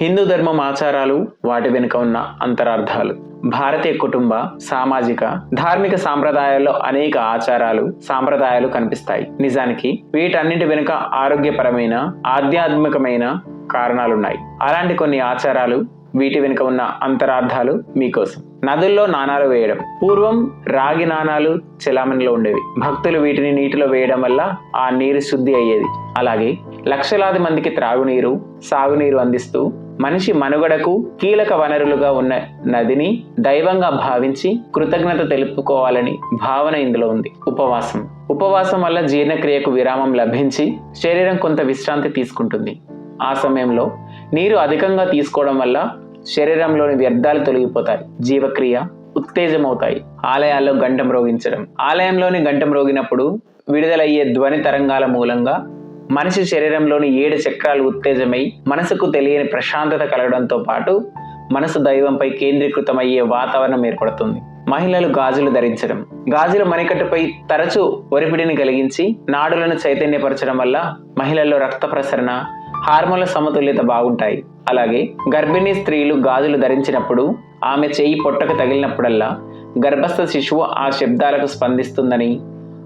హిందూ ధర్మం ఆచారాలు వాటి వెనుక ఉన్న అంతరార్థాలు. భారతీయ కుటుంబ సామాజిక ధార్మిక సాంప్రదాయాల్లో అనేక ఆచారాలు సాంప్రదాయాలు కనిపిస్తాయి. నిజానికి వీటన్నింటి వెనుక ఆరోగ్యపరమైన ఆధ్యాత్మికమైన కారణాలున్నాయి. అలాంటి కొన్ని ఆచారాలు వీటి వెనుక ఉన్న అంతరార్థాలు మీకోసం. నదుల్లో నాణాలు వేయడం. పూర్వం రాగి నాణాలు చెలామణిలో ఉండేవి. భక్తులు వీటిని నీటిలో వేయడం వల్ల ఆ నీరు శుద్ధి అయ్యేది. అలాగే లక్షలాది మందికి త్రాగునీరు సాగునీరు అందిస్తూ మనిషి మనుగడకు కీలక వనరులుగా ఉన్న నదిని దైవంగా భావించి కృతజ్ఞత తెలుపుకోవాలని భావన ఇందులో ఉంది. ఉపవాసం. ఉపవాసం వల్ల జీర్ణక్రియకు విరామం లభించి శరీరం కొంత విశ్రాంతి తీసుకుంటుంది. ఆ సమయంలో నీరు అధికంగా తీసుకోవడం వల్ల శరీరంలోని వ్యర్థాలు తొలగిపోతాయి. జీవక్రియ ఉత్తేజమవుతాయి. ఆలయాల్లో గంట మ్రోగించడం ఆలయంలోని గంట మ్రోగినప్పుడు విడుదలయ్యే ధ్వని తరంగాల మూలంగా మనిషి శరీరంలోని ఏడు చక్రాలు ఉత్తేజమై మనసుకు తెలియని ప్రశాంతత కలగడంతో పాటు మనసు దైవంపై కేంద్రీకృతమయ్యే వాతావరణం ఏర్పడుతుంది. మహిళలు గాజులు ధరించడం. గాజుల మణికట్టుపై తరచూ ఒరిపిడిని కలిగించి నాడులను చైతన్యపరచడం వల్ల మహిళల్లో రక్త ప్రసరణ హార్మోన్ల సమతుల్యత బాగుంటాయి. అలాగే గర్భిణీ స్త్రీలు గాజులు ధరించినప్పుడు ఆమె చేయి పొట్టకు తగిలినప్పుడల్లా గర్భస్థ శిశువు ఆ శబ్దాలకు స్పందిస్తుందని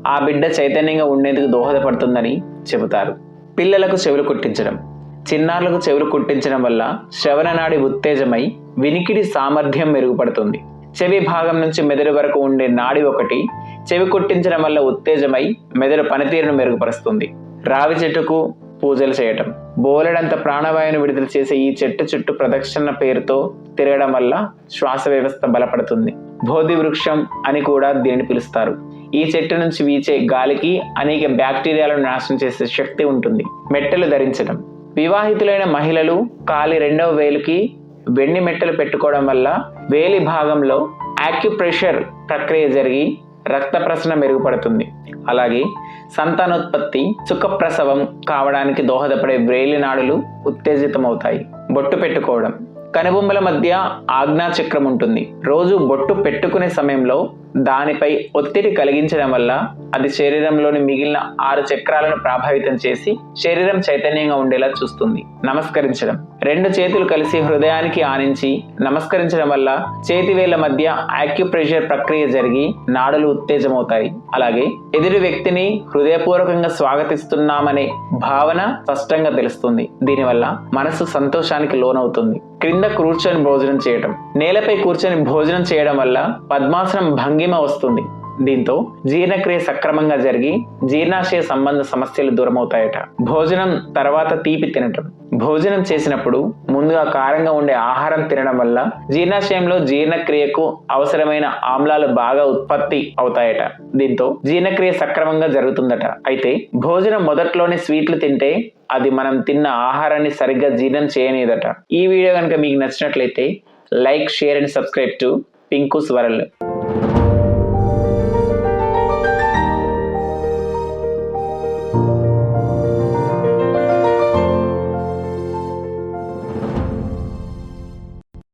ఆ బిడ్డ చైతన్యంగా ఉండేందుకు దోహదపడుతుందని చెబుతారు. పిల్లలకు చెవులు కుట్టించడం చిన్నారులకు చెవులు కుట్టించడం వల్ల శ్రవణనాడి ఉత్తేజమై వినికిడి సామర్థ్యం మెరుగుపడుతుంది. చెవి భాగం నుంచి మెదడు వరకు ఉండే నాడి ఒకటి చెవి కుట్టించడం వల్ల ఉత్తేజమై మెదడు పనితీరును మెరుగుపరుస్తుంది. రావి చెట్టుకు పూజలు చేయటం. బోలెడంత ప్రాణవాయువును విడుదల చేసే ఈ చెట్టు చుట్టూ ప్రదక్షిణ పేరుతో తిరగడం వల్ల శ్వాస వ్యవస్థ బలపడుతుంది. బోధి వృక్షం అని కూడా దీనిని పిలుస్తారు. ఈ చెట్టు నుంచి వీచే గాలికి అనేక బ్యాక్టీరియాలను నాశనం చేసే శక్తి ఉంటుంది. మెట్టెలు ధరించడం వివాహితులైన మహిళలు కాలి రెండవ వేలుకి వెండి మెట్టలు పెట్టుకోవడం వల్ల వేలి భాగంలో యాక్యుప్రెషర్ ప్రక్రియ జరిగి రక్త ప్రసరణ మెరుగుపడుతుంది. అలాగే సంతానోత్పత్తి సుఖప్రసవం కావడానికి దోహదపడే వ్రేలి నాడులు ఉత్తేజితమవుతాయి. బొట్టు పెట్టుకోవడం. కనుబొమ్మల మధ్య ఆజ్ఞా చక్రం ఉంటుంది. రోజు బొట్టు పెట్టుకునే సమయంలో దానిపై ఒత్తిడి కలిగించడం వల్ల అది శరీరంలోని మిగిలిన ఆరు చక్రాలను ప్రభావితం చేసి శరీరం చైతన్యంగా ఉండేలా చూస్తుంది. నమస్కరించడం. రెండు చేతులు కలిసి హృదయానికి ఆనించి నమస్కరించడం వల్ల చేతివేళ్ళ మధ్య యాక్యుప్రెషర్ ప్రక్రియ జరిగి నాడులు ఉత్తేజమవుతాయి. అలాగే ఎదుటి వ్యక్తిని హృదయపూర్వకంగా స్వాగతిస్తున్నామనే భావన స్పష్టంగా తెలుస్తుంది. దీనివల్ల మనసు సంతోషానికి లోనవుతుంది. క్రింద కూర్చొని భోజనం చేయడం నేలపై కూర్చొని భోజనం చేయడం వల్ల పద్మాసనం భంగిమ వస్తుంది. దీంతో జీర్ణక్రియ సక్రమంగా జరిగి జీర్ణాశయ సంబంధ సమస్యలు దూరమవుతాయట. భోజనం తర్వాత తీపి తినటం. భోజనం చేసినప్పుడు ముందుగా కారంగా ఉండే ఆహారం తినడం వల్ల జీర్ణాశయంలో జీర్ణక్రియకు అవసరమైన ఆమ్లాలు బాగా ఉత్పత్తి అవుతాయట. దీంతో జీర్ణక్రియ సక్రమంగా జరుగుతుందట. అయితే భోజనం మొదట్లోనే స్వీట్లు తింటే అది మనం తిన్న ఆహారాన్ని సరిగ్గా జీర్ణం చేయనిదట. ఈ వీడియో కనుక మీకు నచ్చినట్లయితే like share and subscribe to Pinku స్వరల్.